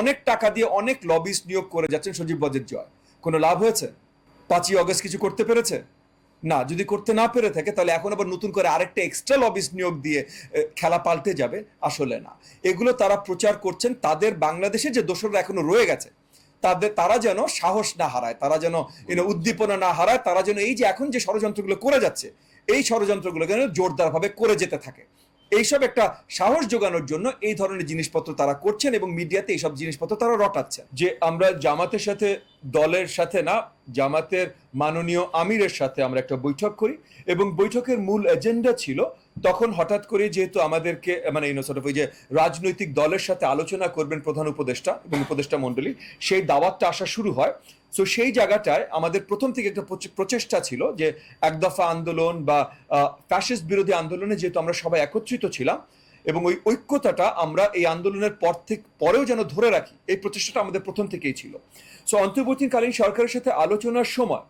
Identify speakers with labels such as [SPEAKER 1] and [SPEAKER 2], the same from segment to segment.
[SPEAKER 1] অনেক টাকা দিয়ে অনেক লবিস নিয়োগ করে যাচ্ছেন সজীব বজের জয়। কোনো লাভ হয়েছে? পাঁচই অগস্ট কিছু করতে পেরেছে? না, যদি করতে না পেরে থাকে, তাহলে এখন আবার নতুন করে আরেকটা এক্সট্রা লবিস নিয়োগ দিয়ে খেলা পাল্টে যাবে? আসলে না। এগুলো তারা প্রচার করছেন তাদের বাংলাদেশে যে দোসররা এখনও রয়ে গেছে, তাদের, তারা যেন সাহস না হারায়, তারা যেন উদ্দীপনা না হারায়, তারা যেন এই যে এখন যে ষড়যন্ত্রগুলো করে যাচ্ছে, এই ষড়যন্ত্রগুলো যেন জোরদারভাবে করে যেতে থাকে। এইসব একটা সাহস যোগানোর জন্য এই ধরনের জিনিসপত্র তারা করছেন এবং মিডিয়াতে এইসব জিনিসপত্র তারা রটাচ্ছেন। যে আমরা জামাতের সাথে, দলের সাথে না, জামাতের মাননীয় আমিরের সাথে আমরা একটা বৈঠক করি এবং বৈঠকের মূল এজেন্ডা ছিল তখন হঠাৎ করে যেহেতু আমাদেরকে মানে ইনো সর্ট ওই যে রাজনৈতিক দলের সাথে আলোচনা করবেন প্রধান উপদেষ্টা এবং উপদেষ্টা মণ্ডলী, সেই দাওয়াতটা আসা শুরু হয়। সো সেই জায়গাটায় আমাদের প্রথম থেকে একটা প্রচে- প্রচেষ্টা ছিল যে এক দফা আন্দোলন বা ফ্যাসিস্ট বিরোধী আন্দোলনে যেহেতু আমরা সবাই একত্রিত ছিলাম এবং ওই ঐক্যতাটা আমরা এই আন্দোলনের পর থেকে, পরেও যেন ধরে রাখি, এই প্রচেষ্টাটা আমাদের প্রথম থেকেই ছিল। সো অন্তর্বর্তীকালীন সরকারের সাথে আলোচনার সময়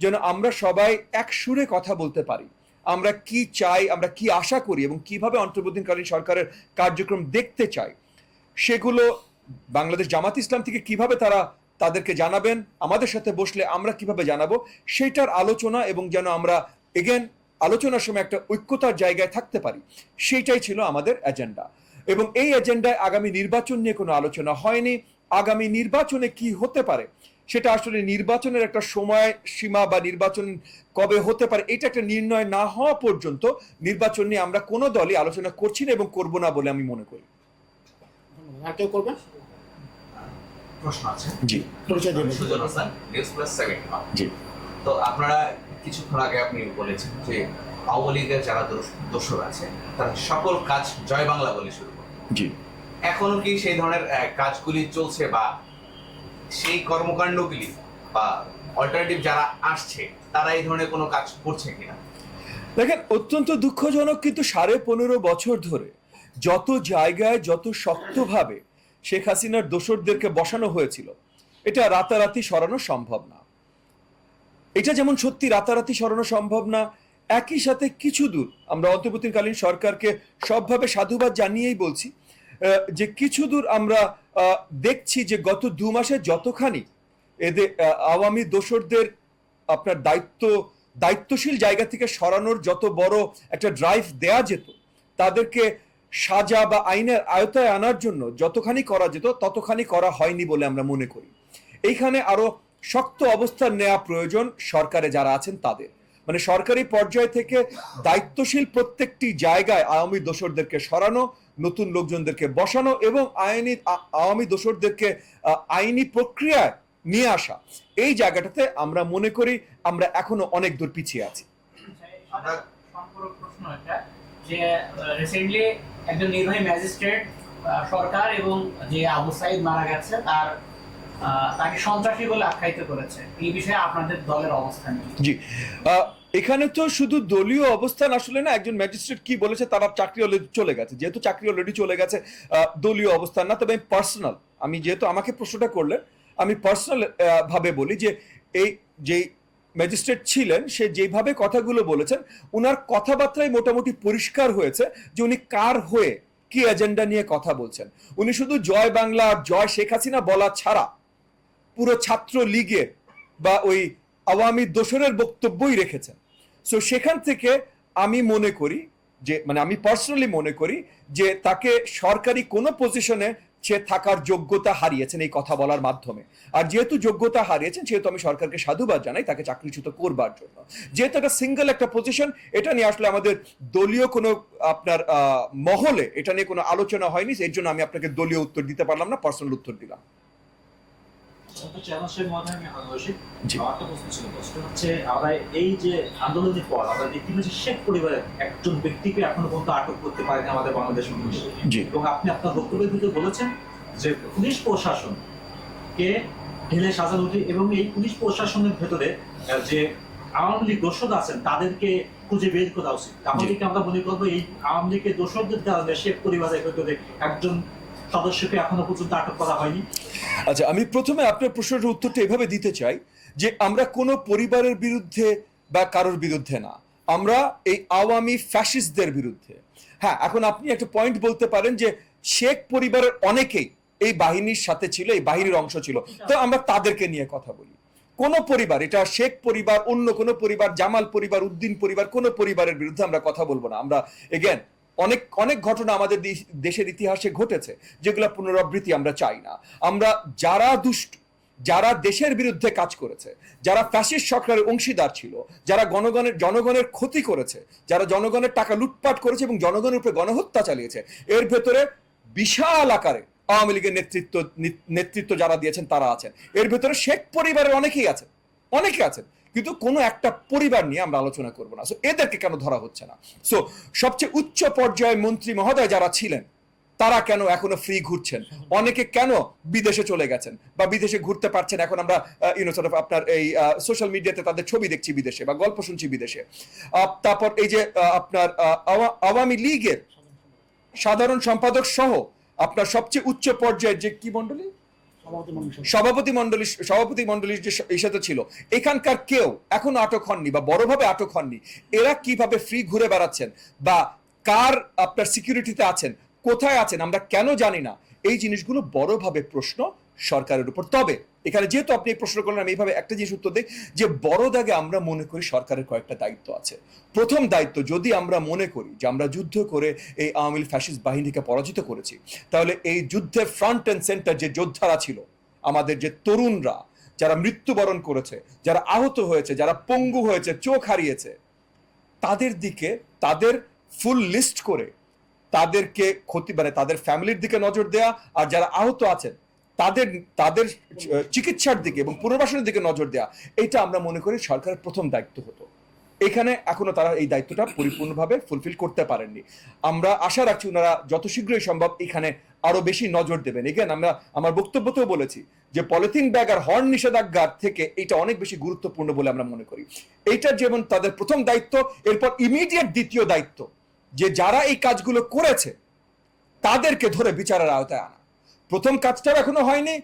[SPEAKER 1] যেন আমরা সবাই এক সুরে কথা বলতে পারি। আমরা কি চাই, আমরা কি আশা করি এবং কীভাবে অন্তর্বর্তীকালীন সরকারের কার্যক্রম দেখতে চাই, সেগুলো বাংলাদেশ জামাত ইসলাম থেকে কীভাবে তারা তাদেরকে জানাবেন, আমাদের সাথে বসলে আমরা কীভাবে জানাব, সেটার আলোচনা এবং যেন আমরা এগেন আলোচনার সময় একটা ঐক্যতার জায়গায় থাকতে পারি সেইটাই ছিল আমাদের এজেন্ডা এবং এই এজেন্ডায় আগামী নির্বাচন নিয়ে কোনো আলোচনা হয়নি, আগামী নির্বাচনে কি হতে পারে সেটা আসলে নির্বাচনের একটা সময় সীমা বা নির্বাচন কবে হতে পারে এটা একটা নির্ণয় না হওয়া পর্যন্ত নির্বাচন নিয়ে আমরা কোনো দলই আলোচনা করছি না এবং করব না বলে আমি মনে করি।
[SPEAKER 2] আর কেউ করবেন?
[SPEAKER 3] প্রশ্ন আছে?
[SPEAKER 1] জি।
[SPEAKER 2] পরিচয় দেবেন
[SPEAKER 4] Sujan Hasan news plus seven
[SPEAKER 1] জি।
[SPEAKER 4] তো আপনারা কিছুক্ষণ আগে আপনি বলেছেন যে আওয়ামী লীগের যারা দোষ- দোসর আছে তারা সকল কাজ জয় বাংলা বলে শুরু করে।
[SPEAKER 1] জি।
[SPEAKER 4] এখনও কি সেই ধরনের কাজগুলি চলছে বা সেই কর্মকাণ্ডগুলি বা অল্টারনেটিভ যারা আসছে, তারা এই ধরনের কোনো কাজ করছে কিনা?
[SPEAKER 1] দেখেন, অত্যন্ত দুঃখজনক কিন্তু সাড়ে পনেরো বছর ধরে যত জায়গায়, যত শক্তভাবে শেখ হাসিনার দোসরদেরকে বসানো হয়েছিল, এটা রাতারাতি সরানো সম্ভব না। এটা যেমন সত্যি রাতারাতি সরানো সম্ভব না, একই সাথে কিছু দূর আমরা অন্তর্বর্তীকালীন সরকারকে সবভাবে সাধুবাদ জানিয়েই বলছি যে কিছু দূর আমরা দেখছি যে গত দু মাসে যতখানি এদের আওয়ামী দোসরদের আপনার দায়িত্ব, দায়িত্বশীল জায়গা থেকে সরানোর যত বড় একটা ড্রাইভ দেয়া যেত, তাদেরকে সাজা বা আইনের আয়তায় আনার জন্য যতখানি করা যেত, ততখানি করা হয়নি বলে আমরা মনে করি। এইখানে আরও শক্ত অবস্থান নেওয়া প্রয়োজন সরকারে যারা আছেন তাদের। মানে সরকারি পর্যায় থেকে দায়িত্বশীল প্রত্যেকটি জায়গায় আওয়ামী দোসরদেরকে সরানো নতুন লোকজনদেরকে বসানো এবং আইনি আওয়ামী দোসরদেরকে আহ, আইনি প্রক্রিয়ায় নিয়ে আসা। এই জায়গাটাতে আমরা মনে করি আমরা এখনও অনেক দূর পিছিয়ে আছি।
[SPEAKER 5] প্রশ্ন এটা যে রিসেন্টলি একজন নির্বাহী ম্যাজিস্ট্রেট সরকার এবং যে আবু সাইদ মারা গেছে তার তাকে সন্ত্রাসী বলে আখ্যায়িত করেছে। এই বিষয়ে আপনাদের দলের অবস্থান
[SPEAKER 1] জি। এখানে তো শুধু দলীয় অবস্থান আসলে না, একজন ম্যাজিস্ট্রেট কি বলেছে তারা চাকরি অলরেডি চলে গেছে। যেহেতু চাকরি অলরেডি চলে গেছে দলীয় অবস্থান না, তবে পার্সোনাল আমি যেহেতু আমাকে প্রশ্নটা করলেন, আমি পার্সোনাল ভাবে বলি যে এই যেই ম্যাজিস্ট্রেট ছিলেন, সে যেভাবে কথাগুলো বলেছেন ওনার কথাবার্তায় মোটামুটি পরিষ্কার হয়েছে যে উনি কার হয়ে কি এজেন্ডা নিয়ে কথা বলছেন। উনি শুধু জয় বাংলা, জয় শেখ হাসিনা বলা ছাড়া পুরো ছাত্র লীগের বা ওই আওয়ামী দোসরের বক্তব্যই রেখেছেন। সো সেখান থেকে আমি মনে করি যে মানে আমি পার্সোনালি মনে করি যে, তাকে সরকারি কোনো পজিশনে সে থাকার যোগ্যতা হারিয়েছেন এই কথা বলার মাধ্যমে। আর যেহেতু যোগ্যতা হারিয়েছেন, সেহেতু আমি সরকারকে সাধুবাদ জানাই তাকে চাকরিচ্যুত করবার জন্য। যেহেতু একটা সিঙ্গেল একটা পজিশন এটা নিয়ে আসলে আমাদের দলীয় কোনো আপনার মহলে এটা নিয়ে কোনো আলোচনা হয়নি এর জন্য আমি আপনাকে দলীয় উত্তর দিতে পারলাম না পার্সোনাল উত্তর দিলাম।
[SPEAKER 3] এই যে আন্দোলনের পর আমরা দেখতে পাচ্ছি শেখ পরিবারের একজন ব্যক্তিকে এখনও পর্যন্ত আটক করতে পারেনি আমাদের বাংলাদেশ এবং আপনি আপনার বক্তব্যের ভিতরে বলেছেন যে পুলিশ প্রশাসন কে ঢেলে সাজানো উচিত এবং এই পুলিশ প্রশাসনের ভেতরে যে আওয়ামী লীগ দোষদ আছেন তাদেরকে খুঁজে বের করা উচিত। তাহলে কি আমরা মনে করব এই আওয়ামী লীগের দোষদের কারণে শেখ পরিবারের ভেতরে একজন সদস্যকে এখনও পর্যন্ত আটক করা হয়নি।
[SPEAKER 1] আচ্ছা আমি প্রথমে আপনার প্রশ্নের উত্তরটা এভাবে দিতে চাই যে আমরা কোনো পরিবারের বিরুদ্ধে বা কারোর বিরুদ্ধে না। আমরা এই আওয়ামী ফ্যাসিস্টদের বিরুদ্ধে। হ্যাঁ এখন আপনি একটা পয়েন্ট বলতে পারেন যে শেখ পরিবারের অনেকেই এই বাহিনীর সাথে ছিল, এই বাহিনীর অংশ ছিল। তো আমরা তাদেরকে নিয়ে কথা বলি। কোন পরিবার, এটা শেখ পরিবার, অন্য কোন পরিবার, জামাল পরিবার, উদ্দিন পরিবার, কোন পরিবারের বিরুদ্ধে আমরা কথা বলব না। আমরা এগেন অনেক অনেক ঘটনা আমাদের দেশ- দেশের ইতিহাসে ঘটেছে, যেগুলো পুনরাবৃত্তি আমরা চাই না। আমরা যারা দুষ্ট, যারা দেশের বিরুদ্ধে কাজ করেছে, যারা ফ্যাসিস্ট সরকারের অংশীদার ছিল, যারা গণগণের, জনগণের ক্ষতি করেছে, যারা জনগণের টাকা লুটপাট করেছে এবং জনগণের উপরে গণহত্যা চালিয়েছে, এর ভেতরে বিশাল আকারে আওয়ামী লীগের নেতৃত্ব নেতৃত্ব যারা দিয়েছেন তারা আছেন। এর ভেতরে শেখ পরিবারের অনেকেই আছেন, অনেকে আছেন। কিন্তু কোনো একটা পরিবার নিয়ে আমরা আলোচনা করব না। সো এদেরকে কেন ধরা হচ্ছে না? সো সবচেয়ে উচ্চ পর্যায়ের মন্ত্রী মহোদয় যারা ছিলেন, তারা কেন এখনও ফ্রি ঘুরছেন? অনেকে কেন বিদেশে চলে গেছেন বা বিদেশে ঘুরতে পারছেন? এখন আমরা ইউনো সর্ট আপনার এই সোশ্যাল মিডিয়াতে তাদের ছবি দেখছি বিদেশে বা গল্প শুনছি বিদেশে। তারপর এই যে আপনার আওয়ামী লীগের সাধারণ সম্পাদক সহ আপনার সবচেয়ে উচ্চ পর্যায়ের যে কি মন্ডলী
[SPEAKER 2] সভাপতি মন্ডলী
[SPEAKER 1] সভাপতি মন্ডলী মন্ডলীর যে সাথে ছিল। এখানকার কেউ এখনও আটক হননি বা বড়ভাবে আটক হননি। এরা কীভাবে ফ্রি ঘুরে বেড়াচ্ছেন বা কার আপনার সিকিউরিটিতে আছেন, কোথায় আছেন, আমরা কেন জানি না। এই জিনিসগুলো বড়ভাবে প্রশ্ন সরকারের উপর। তবে এখানে যেহেতু আপনি প্রশ্ন করলেন, আমি এইভাবে একটা জিনিস উত্তর দিই যে, বড় দাগে আমরা মনে করি সরকারের কয়েকটা দায়িত্ব আছে। প্রথম দায়িত্ব, যদি আমরা মনে করি যে, আমরা যুদ্ধ করে এই আওয়ামী লীগ ফ্যাসিস্ট বাহিনীকে পরাজিত করেছি, তাহলে এই যুদ্ধের ফ্রন্ট এন্ড সেন্টার যে যোদ্ধারা ছিল, আমাদের যে তরুণরা, যারা মৃত্যুবরণ করেছে, যারা আহত হয়েছে, যারা পঙ্গু হয়েছে, চোখ হারিয়েছে, তাদের দিকে, তাদের ফুল লিস্ট করে, তাদেরকে ক্ষতি মানে তাদের ফ্যামিলির দিকে নজর দেয়া, আর যারা আহত আছেন তাদের তাদের চিকিৎসার দিকে এবং পুনর্বাসনের দিকে নজর দেওয়া এটা আমরা মনে করি সরকারের প্রথম দায়িত্ব হতো। এখানে এখনও তারা এই দায়িত্বটা পরিপূর্ণভাবে ফুলফিল করতে পারেননি। আমরা আশা রাখছি ওনারা যত শীঘ্রই সম্ভব এখানে আরও বেশি নজর দেবেন। এগেন আমরা, আমার বক্তব্যতেও বলেছি যে পলিথিন ব্যাগ আর হর্ন নিষেধাজ্ঞার থেকে এটা অনেক বেশি গুরুত্বপূর্ণ বলে আমরা মনে করি। এইটা যেমন তাদের প্রথম দায়িত্ব, এরপর ইমিডিয়েট দ্বিতীয় দায়িত্ব যে যারা এই কাজগুলো করেছে, তাদেরকে ধরে বিচারের আওতায় আনা। প্রথম কাজটাও এখনও হয়নি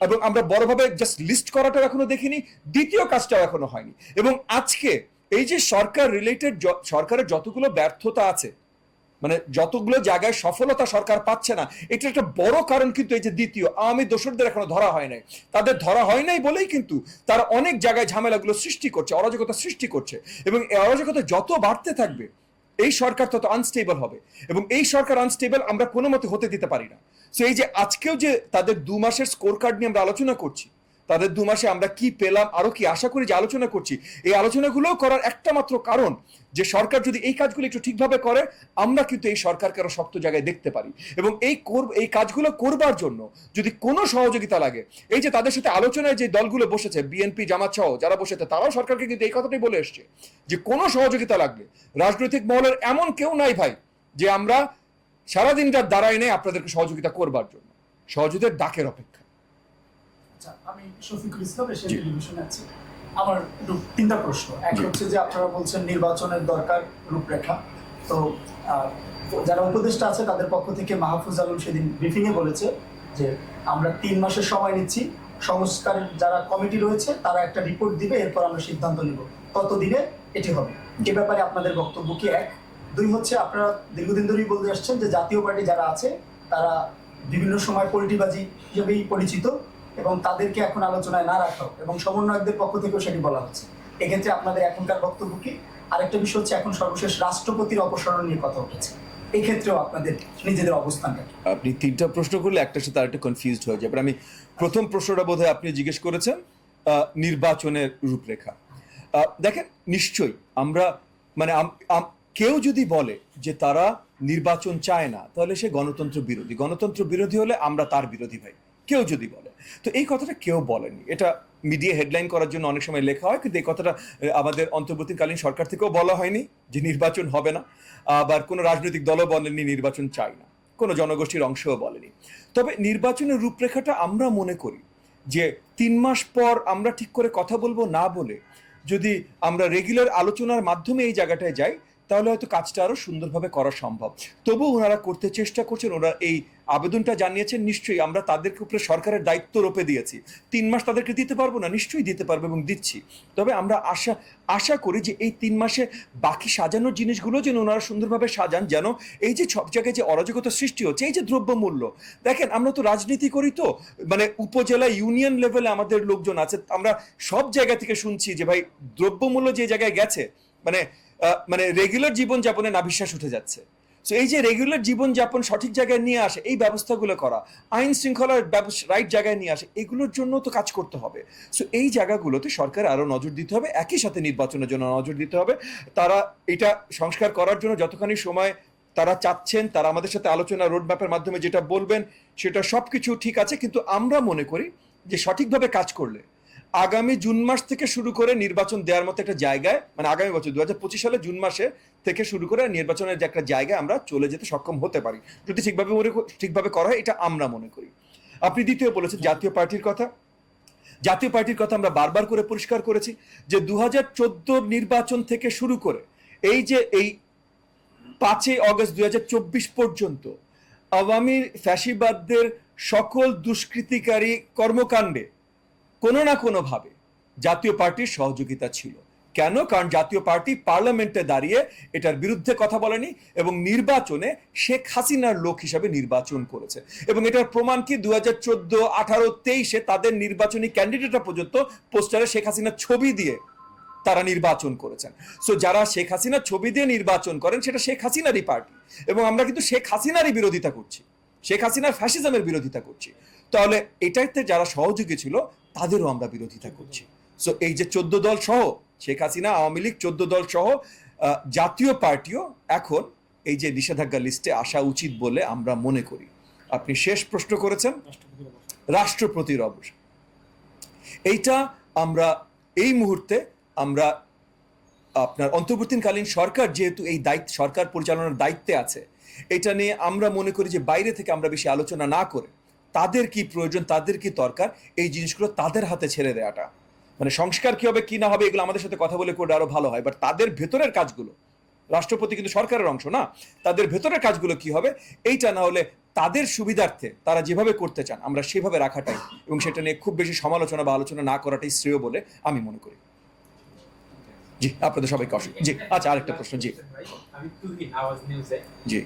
[SPEAKER 1] এবং আমরা বড়ভাবে জাস্ট লিস্ট করাটাও এখনও দেখিনি, দ্বিতীয় কাজটাও এখনও হয়নি। এবং আজকে এই যে সরকার রিলেটেড সরকারের যতগুলো ব্যর্থতা আছে মানে যতগুলো জায়গায় সফলতা সরকার পাচ্ছে না এটা একটা বড় কারণ কিন্তু এই যে দ্বিতীয়, আওয়ামী দোষরদের এখনও ধরা হয় নাই। তাদের ধরা হয় নাই বলেই কিন্তু তারা অনেক জায়গায় ঝামেলাগুলো সৃষ্টি করছে, অরাজকতা সৃষ্টি করছে এবং এই অরাজকতা যত বাড়তে থাকবে, এই সরকার তত আনস্টেবল হবে এবং এই সরকার আনস্টেবল আমরা কোনো মতে হতে দিতে পারি না। সো এই যে আজকেও যে তাদের দু মাসের স্কোর কার্ড নিয়ে আমরা আলোচনা করছি, তাদের দু মাসে আমরা কি পেলাম, আরও কি আশা করি যে আলোচনা করছি, এই আলোচনাগুলো করার একটা মাত্র কারণ যে সরকার যদি এই কাজগুলো একটু ঠিকভাবে করে, আমরা কিন্তু এই সরকারকে আরও শক্ত জায়গায় দেখতে পারি। এবং এই এই কাজগুলো করবার জন্য যদি কোনো সহযোগিতা লাগে, এই যে তাদের সাথে আলোচনায় যে দলগুলো বসেছে বিএনপি জামাত সহ যারা বসেছে, তারাও সরকারকে কিন্তু এই কথাটাই বলে এসছে যে কোনো সহযোগিতা লাগবে। রাজনৈতিক মহলের এমন কেউ নাই ভাই, যে আমরা সারাদিন রাত দাঁড়াই নেই আপনাদেরকে সহযোগিতা করবার জন্য। সহযোগিতার ডাকের অপেক্ষা।
[SPEAKER 6] আচ্ছা আমি শফিকুল ইসলাম এশিয়ান
[SPEAKER 1] জি।
[SPEAKER 6] টেলিভিশনে আছি। আমার তিনটা প্রশ্ন। এক হচ্ছে যে আপনারা বলছেন নির্বাচনের দরকার রূপরেখা। তো যারা উপদেষ্টা আছে তাদের পক্ষ থেকে মাহফুজ আলম সেদিন ব্রিফিং এ বলেছে যে আমরা তিন মাসের সময় নিচ্ছি। সংস্কারের যারা কমিটি রয়েছে তারা একটা রিপোর্ট দিবে এরপর আমরা সিদ্ধান্ত নিব। ততদিনে এটি হবে। এ ব্যাপারে আপনাদের বক্তব্য কি এক? দুই হচ্ছে আপনারা দীর্ঘদিন ধরেই বলতে আসছেন যে জাতীয় পার্টি যারা আছে, তারা বিভিন্ন সময় পোল্টিবাজি হিসেবেই পরিচিত এবং তাদেরকে এখন আলোচনায় না রাখা এবং সমন্বয়কদের পক্ষ থেকেও সেটি বলা হচ্ছে। এক্ষেত্রে আপনাদের এখনকার বক্তব্য কি? আরেকটা বিষয় হচ্ছে এখন সর্বশেষ রাষ্ট্রপতির অপসারণ নিয়ে কথা উঠেছে। এই ক্ষেত্রেও আপনাদের নিজেদের অবস্থানটা
[SPEAKER 1] আপনি তিনটা প্রশ্ন করলে একটার সাথে আরেকটা কনফিউজড হয়ে যাবে আমি প্রথম প্রশ্নটা বোধহয় আপনি জিজ্ঞেস করেছেন নির্বাচনের রূপরেখা। দেখেন, নিশ্চয়ই আমরা মানে কেউ যদি বলে যে তারা নির্বাচন চায় না, তাহলে সে গণতন্ত্র বিরোধী। গণতন্ত্র বিরোধী হলে আমরা তার বিরোধী ভাই। কেউ যদি বলে। তো এই কথাটা কেউ বলেনি। এটা মিডিয়া হেডলাইন করার জন্য অনেক সময় লেখা হয়, কিন্তু এই কথাটা আমাদের অন্তর্বর্তীকালীন সরকার থেকেও বলা হয়নি যে নির্বাচন হবে না। আবার কোনো রাজনৈতিক দলও বলেনি নির্বাচন চাই না। কোনো জনগোষ্ঠীর অংশও বলেনি। তবে নির্বাচনের রূপরেখাটা আমরা মনে করি যে তিন মাস পর আমরা ঠিক করে কথা বলব না বলে যদি আমরা রেগুলার আলোচনার মাধ্যমে এই জায়গাটায় যাই তাহলে হয়তো কাজটা আরও সুন্দরভাবে করা সম্ভব। তবু ওনারা করতে চেষ্টা করছেন, ওরা এই আবেদনটা জানিয়েছেন, নিশ্চয়ই আমরা তাদেরকে উপরে সরকারের দায়িত্ব রোপে দিয়েছি। তিন মাস তাদেরকে দিতে পারব না? নিশ্চয়ই দিতে পারব এবং দিচ্ছি। তবে আমরা আশা আশা করি যে এই তিন মাসে বাকি সাজানোর জিনিসগুলো যেন ওনারা সুন্দরভাবে সাজান, যেন এই যে সব জায়গায় যে অরাজকতা সৃষ্টি হচ্ছে, এই যে দ্রব্যমূল্য। দেখেন, আমরা তো রাজনীতি করি তো মানে উপজেলা ইউনিয়ন লেভেলে আমাদের লোকজন আছে, আমরা সব জায়গা থেকে শুনছি যে ভাই, দ্রব্যমূল্য যে জায়গায় গেছে মানে মানে রেগুলার জীবনযাপনে নাভিশ্বাস উঠে যাচ্ছে। সো এই যে রেগুলার জীবনযাপন সঠিক জায়গায় নিয়ে আসে, এই ব্যবস্থাগুলো করা, আইন শৃঙ্খলার রাইট জায়গায় নিয়ে আসে, এগুলোর জন্য তো কাজ করতে হবে। সো এই জায়গাগুলোতে সরকার আরও নজর দিতে হবে, একই সাথে নির্বাচনের জন্য নজর দিতে হবে। তারা এটা সংস্কার করার জন্য যতখানি সময় তারা চাচ্ছেন, তারা আমাদের সাথে আলোচনা রোডম্যাপের মাধ্যমে যেটা বলবেন, সেটা সব কিছু ঠিক আছে, কিন্তু আমরা মনে করি যে সঠিকভাবে কাজ করলে আগামী জুন মাস থেকে শুরু করে নির্বাচন দেওয়ার মতো একটা জায়গায় মানে আগামী বছর দু সালে জুন মাসে থেকে শুরু করে নির্বাচনের যে একটা জায়গায় আমরা চলে যেতে সক্ষম হতে পারি। যদি ঠিকভাবে মনে ঠিকভাবে করা হয়, এটা আমরা মনে করি। আপনি দ্বিতীয় বলেছেন জাতীয় পার্টির কথা। জাতীয় পার্টির কথা আমরা বারবার করে পরিষ্কার করেছি যে দু হাজার চোদ্দ নির্বাচন থেকে শুরু করে এই যে এই পাঁচই অগস্ট দুই হাজার চব্বিশ পর্যন্ত আওয়ামী ফ্যাসিবাদদের সকল দুষ্কৃতিকারী কর্মকাণ্ডে কোনো না কোনোভাবে জাতীয় পার্টির সহযোগিতা ছিল। কেন? কারণ জাতীয় পার্টি পার্লামেন্টে দাঁড়িয়ে এটার বিরুদ্ধে কথা বলেনি এবং নির্বাচনে শেখ হাসিনার লোক হিসাবে নির্বাচন করেছে। এবং এটার প্রমাণ কি? দু হাজার চোদ্দ, আঠারো, তেইশে তাদের নির্বাচনী ক্যান্ডিডেটরা পর্যন্ত পোস্টারে শেখ হাসিনার ছবি দিয়ে তারা নির্বাচন করেছেন। সো যারা শেখ হাসিনার ছবি দিয়ে নির্বাচন করেন, সেটা শেখ হাসিনারই পার্টি। এবং আমরা কিন্তু শেখ হাসিনারই বিরোধিতা করছি। শেখ হাসিনার ফ্যাসিজমের বিরোধিতা করছি। তাহলে এটাতে যারা সহযোগী ছিল তাদেরও আমরা বিরোধিতা করছি। সো এই যে চোদ্দ দল সহ, শেখ হাসিনা, আওয়ামী লীগ, চোদ্দ দল সহ জাতীয় পার্টিও এখন এই যে নিষেধাজ্ঞা লিস্টে আসা উচিত বলে আমরা মনে করি। আপনি শেষ প্রশ্ন করেছেন?
[SPEAKER 2] রাষ্ট্রপতির অবসর।
[SPEAKER 1] এইটা আমরা এই মুহূর্তে আমরা আপনার অন্তর্বর্তীকালীন সরকার যেহেতু এই দায়িত্ব, সরকার পরিচালনার দায়িত্বে আছে, এটা নিয়ে আমরা মনে করি যে বাইরে থেকে আমরা বেশি আলোচনা না করে তাদের কি প্রয়োজন, তাদের কি দরকার, এই জিনিসগুলো তাদের হাতে ছেড়ে দেওয়াটা মানে সংস্কার কি হবে, কি না হবে, এগুলো আমাদের সাথে কথা বলে করলে আরও ভালো হয়। বাট তাদের ভেতরের কাজগুলো, রাষ্ট্রপতি কিন্তু সরকারের অংশ না, তাদের ভেতরের কাজগুলো কি হবে, এইটা না হলে তাদের সুবিধার্থে তারা যেভাবে করতে চান, আমরা সেভাবে রাখাটাই। এবং সেটা নিয়ে খুব বেশি সমালোচনা বা আলোচনা না করাটাই শ্রেয় বলে আমি মনে করি। জি আপনাদের সবাইকে অসুখ জি আচ্ছা আরেকটা প্রশ্ন জি।
[SPEAKER 7] আমি তুহিন আওয়াজ নিউজে।
[SPEAKER 1] জি।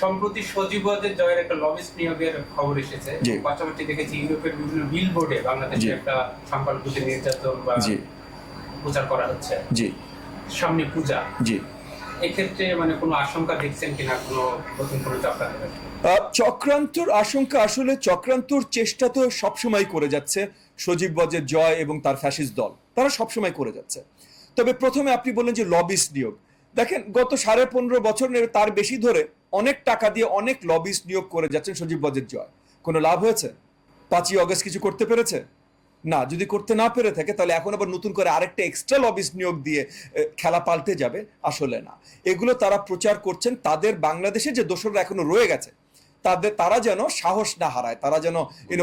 [SPEAKER 7] সম্প্রতি সজীবদের জয়ের একটা লবিস্ট নিয়োগের খবর এসেছে। পাশাপাশি দেখেছি ইউরোপের বিভিন্ন একটা নির্যাতন বা প্রচার করা হচ্ছে।
[SPEAKER 1] জি।
[SPEAKER 7] সামনে পূজা।
[SPEAKER 1] জি।
[SPEAKER 7] এক্ষেত্রে মানে কোনো আশঙ্কা দেখছেন কিনা? কোনো নতুন কোনো
[SPEAKER 1] চক্রান্তর আশঙ্কা আসলে চক্রান্তর চেষ্টা তো সবসময় করে যাচ্ছে সজীব বজের জয় এবং তার ফ্যাসিস্ট দল। তারা সবসময় করে যাচ্ছে। তবে প্রথমে আপনি বললেন যে লবিস্ট নিয়োগ। দেখেন, গত সাড়ে পনেরো বছর তার বেশি ধরে অনেক টাকা দিয়ে অনেক লবিস্ট নিয়োগ করে যাচ্ছেন সজীব বজের জয়। কোনো লাভ হয়েছে? পাঁচই অগস্ট কিছু করতে পেরেছে? না, যদি করতে না পেরে থাকে, তাহলে এখন আবার নতুন করে আরেকটা এক্সট্রা লবিস্ট নিয়োগ দিয়ে খেলা পাল্টে যাবে? আসলে না। এগুলো তারা প্রচার করছেন, তাদের বাংলাদেশে যে দোসররা এখনও রয়ে গেছে, তাদের, তারা যেন সাহস না হারায়, তারা যেন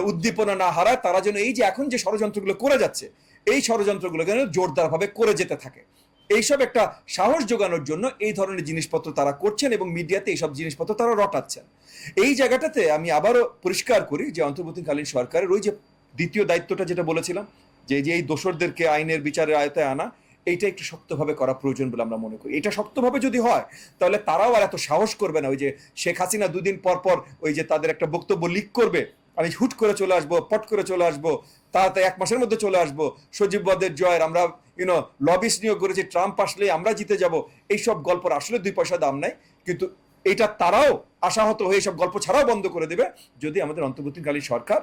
[SPEAKER 1] উদ্দীপনা না হারায়, তারা যেন এই যে এখন যে ষড়যন্ত্রগুলো করে যাচ্ছে এই ষড়যন্ত্রগুলো যেন জোরদারভাবে করে যেতে থাকে। এইসব একটা সাহস যোগানোর জন্য এই ধরনের জিনিসপত্র তারা করছেন এবং মিডিয়াতে এইসব জিনিসপত্র তারা রটাচ্ছেন। এই জায়গাটাতে আমি আবারও পরিষ্কার করি যে অন্তর্বর্তীকালীন সরকারের ওই যে দ্বিতীয় দায়িত্বটা যেটা বলেছিলাম, যে যে এই দোসরদেরকে আইনের বিচারের আয়তায় আনা, এইটা একটু শক্তভাবে করা প্রয়োজন বলে আমরা মনে করি। এটা শক্তভাবে যদি হয়, তাহলে তারাও আর এত সাহস করবে না। ওই যে শেখ হাসিনা দুদিন পর পর ওই যে তাদের একটা বক্তব্য লিক করবে আমি হুট করে চলে আসব, পট করে চলে আসব, তাড়াতাড়ি এক মাসের মধ্যে চলে আসব, সজীব বদের জয়ের আমরা ইউনো লবিস নিয়োগ করেছি, ট্রাম্প আসলে আমরা জিতে যাব, এইসব গল্পর আসলে দুই পয়সা দাম নাই, কিন্তু এটা তারাও আশাহত হয়ে সব গল্প ছাড়াও বন্ধ করে দেবে, যদি আমাদের অন্তর্বর্তীকালীন সরকার